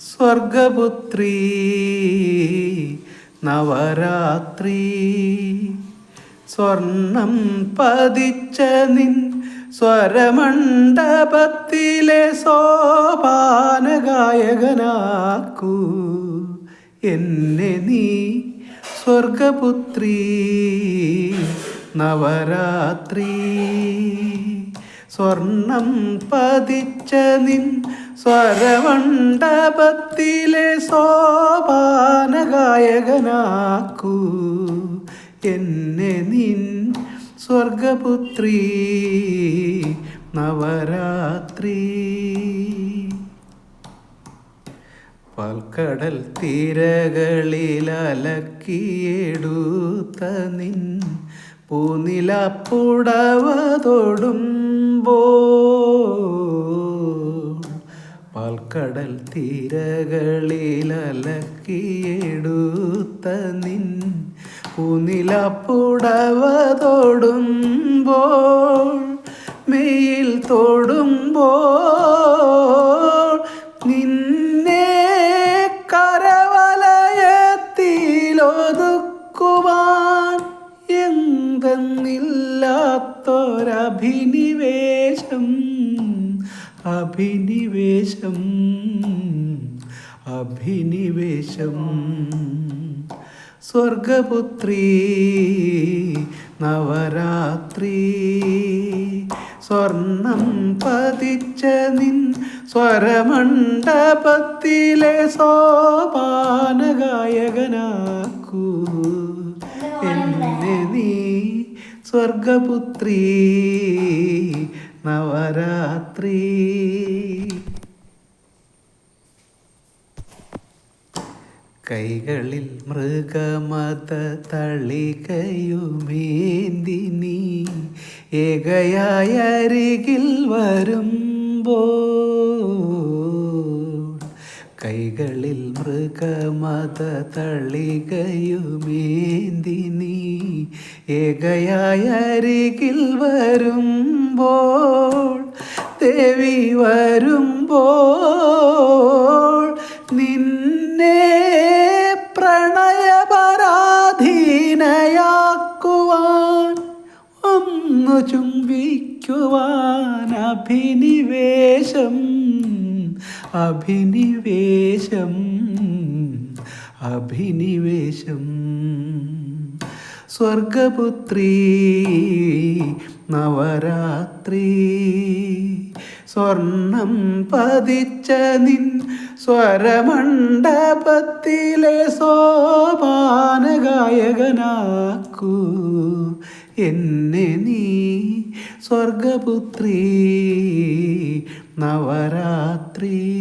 സ്വർഗപുത്രി നവരാത്രി സ്വർണം പതിച്ച നിൻ സ്വരമണ്ഡപത്തിലെ സോപാനഗായകനാക്കൂ. എന്നെ നീ സ്വർഗപുത്രി നവരാത്രി. സ്വർണം പതിച്ച നിൻ സ്വരമണ്ഡപത്തിലെ സോപാനഗായകനാക്കൂ. എന്നെ നിൻ സ്വർഗപുത്രി നവരാത്രി. പാൽക്കടൽ തീരകളിലലക്കിയെടുത്ത നിൻ പൂനിലപ്പുടവ തൊടുമ്പോ പാൽക്കടൽ തീരകളിലലക്കിയെടുത്ത നിൻ പൂനിലപ്പുടവ തൊടുമ്പോൾ മെയിൽ തൊടുമ്പോൾ എന്തെന്നില്ലാത്തൊരഭിനിവേശം അഭിനിവേശം അഭിനിവേശം. സ്വർഗപുത്രി നവരാത്രി സ്വർണം പതിച്ച നിൻ സ്വരമണ്ഡപത്തിലെ സോപാനഗായകനാക്കൂ. എന്നെ നീ സ്വർഗപുത്രി നവരാത്രി. കൈകളിൽ മൃഗമത തളികയുമേന്തി നീ ഏകയായരികിൽ വരുമ്പോ. കൈകളിൽ മൃഗമത തളികയുമേന്തി നീ ഏകയായ അരികിൽ വരുമ്പോൾ ദേവി വരുമ്പോൾ നിന്നെ പ്രണയപരാധീനയാക്കുവാൻ ഒന്നു ചുംബിക്കുവാൻ അഭിനിവേശം അഭിനിവേശം അഭിനിവേശം. സ്വർഗപുത്രി നവരാത്രി. സ്വർണം പതിച്ച നിൻ സ്വരമണ്ഡപത്തിലെ സോപാനഗായകനാക്കൂ. എന്നെ നീ സ്വർഗപുത്രി നവരാത്രി.